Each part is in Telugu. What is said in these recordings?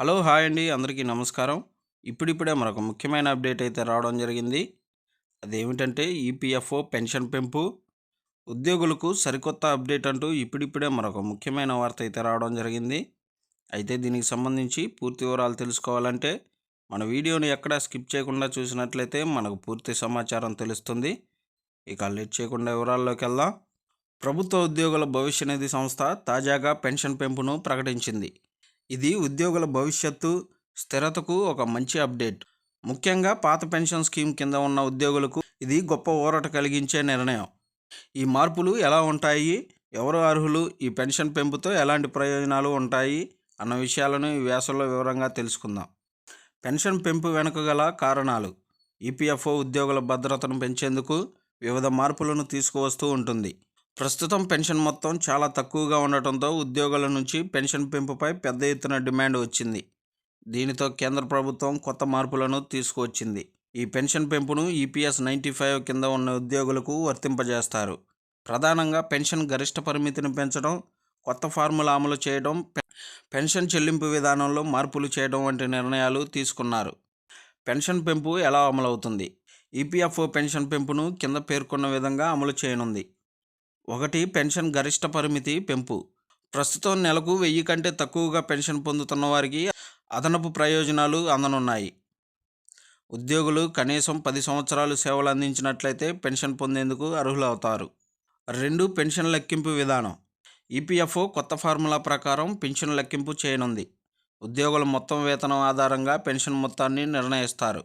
హలో హాయ్ అండి. అందరికీ నమస్కారం. ఇప్పుడిప్పుడే మరొక ముఖ్యమైన అప్డేట్ అయితే రావడం జరిగింది. అదేమిటంటే ఈపీఎఫ్ఓ పెన్షన్ పెంపు. ఉద్యోగులకు సరికొత్త అప్డేట్ అంటూ ఇప్పుడిప్పుడే మరొక ముఖ్యమైన వార్త అయితే రావడం జరిగింది. అయితే దీనికి సంబంధించి పూర్తి వివరాలు తెలుసుకోవాలంటే మన వీడియోని ఎక్కడా స్కిప్ చేయకుండా చూసినట్లయితే మనకు పూర్తి సమాచారం తెలుస్తుంది. ఇక లేట్ చేయకుండా వివరాల్లోకి వెళ్దాం. ప్రభుత్వ ఉద్యోగుల భవిష్య నిధి సంస్థ తాజాగా పెన్షన్ పెంపును ప్రకటించింది. ఇది ఉద్యోగుల భవిష్యత్తు స్థిరతకు ఒక మంచి అప్డేట్. ముఖ్యంగా పాత పెన్షన్ స్కీమ్ కింద ఉన్న ఉద్యోగులకు ఇది గొప్ప ఊరట కలిగించే నిర్ణయం. ఈ మార్పులు ఎలా ఉంటాయి? ఎవరు అర్హులు? ఈ పెన్షన్ పెంపుతో ఎలాంటి ప్రయోజనాలు ఉంటాయి? అన్న విషయాలను ఈ వ్యాసంలో వివరంగా తెలుసుకుందాం. పెన్షన్ పెంపు వెనుక గల కారణాలు. ఈపీఎఫ్ఓ ఉద్యోగుల భద్రతను పెంచేందుకు వివిధ మార్పులను తీసుకువస్తూ ఉంటుంది. ప్రస్తుతం పెన్షన్ మొత్తం చాలా తక్కువగా ఉండటంతో ఉద్యోగుల నుంచి పెన్షన్ పెంపుపై పెద్ద ఎత్తున డిమాండ్ వచ్చింది. దీనితో కేంద్ర ప్రభుత్వం కొత్త మార్పులను తీసుకువచ్చింది. ఈ పెన్షన్ పెంపును ఈపీఎస్ నైంటీ ఫైవ్ కింద ఉన్న ఉద్యోగులకు వర్తింపజేస్తారు. ప్రధానంగా పెన్షన్ గరిష్ట పరిమితిని పెంచడం కొత్త ఫార్ములా అమలు చేయడం పెన్షన్ చెల్లింపు విధానంలో మార్పులు చేయడం వంటి నిర్ణయాలు తీసుకున్నారు. పెన్షన్ పెంపు ఎలా అమలవుతుంది? ఈపీఎఫ్ఓ పెన్షన్ పెంపును కింద పేర్కొన్న విధంగా అమలు చేయనుంది. ఒకటి పెన్షన్ గరిష్ట పరిమితి పెంపు. ప్రస్తుతం నెలకు వెయ్యి కంటే తక్కువగా పెన్షన్ పొందుతున్న వారికి అదనపు ప్రయోజనాలు అందనున్నాయి. ఉద్యోగులు కనీసం పది సంవత్సరాలు సేవలు అందించినట్లయితే పెన్షన్ పొందేందుకు అర్హులవుతారు. రెండు పెన్షన్ లెక్కింపు విధానం. ఈపీఎఫ్ఓ కొత్త ఫార్ములా ప్రకారం పెన్షన్ లెక్కింపు చేయనుంది. ఉద్యోగుల మొత్తం వేతనం ఆధారంగా పెన్షన్ మొత్తాన్ని నిర్ణయిస్తారు.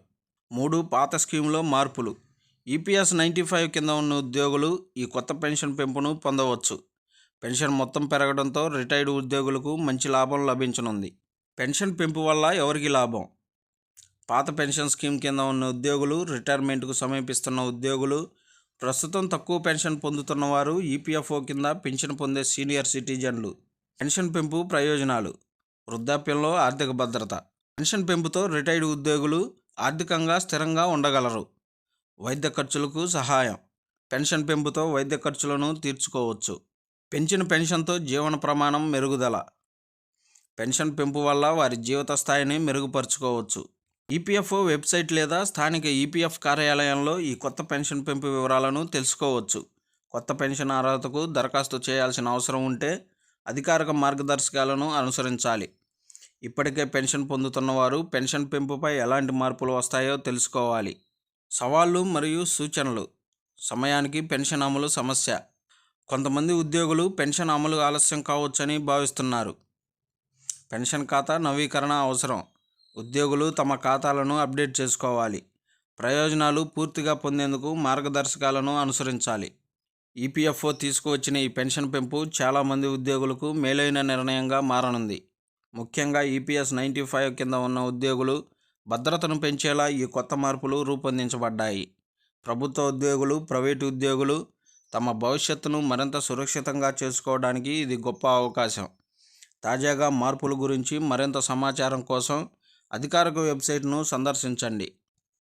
మూడు పాత స్కీమ్లో మార్పులు. ఈపీఎస్ నైంటీ ఫైవ్ కింద ఉన్న ఉద్యోగులు ఈ కొత్త పెన్షన్ పెంపును పొందవచ్చు. పెన్షన్ మొత్తం పెరగడంతో రిటైర్డ్ ఉద్యోగులకు మంచి లాభం లభించనుంది. పెన్షన్ పెంపు వల్ల ఎవరికి లాభం? పాత పెన్షన్ స్కీమ్ కింద ఉన్న ఉద్యోగులు రిటైర్మెంట్కు సమీపిస్తున్న ఉద్యోగులు ప్రస్తుతం తక్కువ పెన్షన్ పొందుతున్న వారు ఈపీఎఫ్ఓ కింద పెన్షన్ పొందే సీనియర్ సిటిజన్లు. పెన్షన్ పెంపు ప్రయోజనాలు. వృద్ధాప్యంలో ఆర్థిక భద్రత. పెన్షన్ పెంపుతో రిటైర్డ్ ఉద్యోగులు ఆర్థికంగా స్థిరంగా ఉండగలరు. వైద్య ఖర్చులకు సహాయం. పెన్షన్ పెంపుతో వైద్య ఖర్చులను తీర్చుకోవచ్చు. పెంచిన పెన్షన్తో జీవన ప్రమాణం మెరుగుదల. పెన్షన్ పెంపు వల్ల వారి జీవిత స్థాయిని మెరుగుపరుచుకోవచ్చు. ఈపీఎఫ్ఓ వెబ్సైట్ లేదా స్థానిక ఈపీఎఫ్ కార్యాలయంలో ఈ కొత్త పెన్షన్ పెంపు వివరాలను తెలుసుకోవచ్చు. కొత్త పెన్షన్ అర్హతకు దరఖాస్తు చేయాల్సిన అవసరం ఉంటే అధికారిక మార్గదర్శకాలను అనుసరించాలి. ఇప్పటికే పెన్షన్ పొందుతున్న వారు పెన్షన్ పెంపుపై ఎలాంటి మార్పులు వస్తాయో తెలుసుకోవాలి. సవాళ్ళు మరియు సూచనలు. సమయానికి పెన్షన్ అమలు సమస్య. కొంతమంది ఉద్యోగులు పెన్షన్ అమలు ఆలస్యం కావచ్చని భావిస్తున్నారు. పెన్షన్ ఖాతా నవీకరణ అవసరం. ఉద్యోగులు తమ ఖాతాలను అప్డేట్ చేసుకోవాలి. ప్రయోజనాలు పూర్తిగా పొందేందుకు మార్గదర్శకాలను అనుసరించాలి. ఈపీఎఫ్ఓ తీసుకువచ్చిన ఈ పెన్షన్ పెంపు చాలామంది ఉద్యోగులకు మేలైన నిర్ణయంగా మారనుంది. ముఖ్యంగా ఈపీఎస్ నైంటీ ఫైవ్ కింద ఉన్న ఉద్యోగులు భద్రతను పెంచేలా ఈ కొత్త మార్పులు రూపొందించబడ్డాయి. ప్రభుత్వ ఉద్యోగులు ప్రైవేటు ఉద్యోగులు తమ భవిష్యత్తును మరింత సురక్షితంగా చేసుకోవడానికి ఇది గొప్ప అవకాశం. తాజాగా మార్పుల గురించి మరింత సమాచారం కోసం అధికారిక వెబ్సైట్ను సందర్శించండి.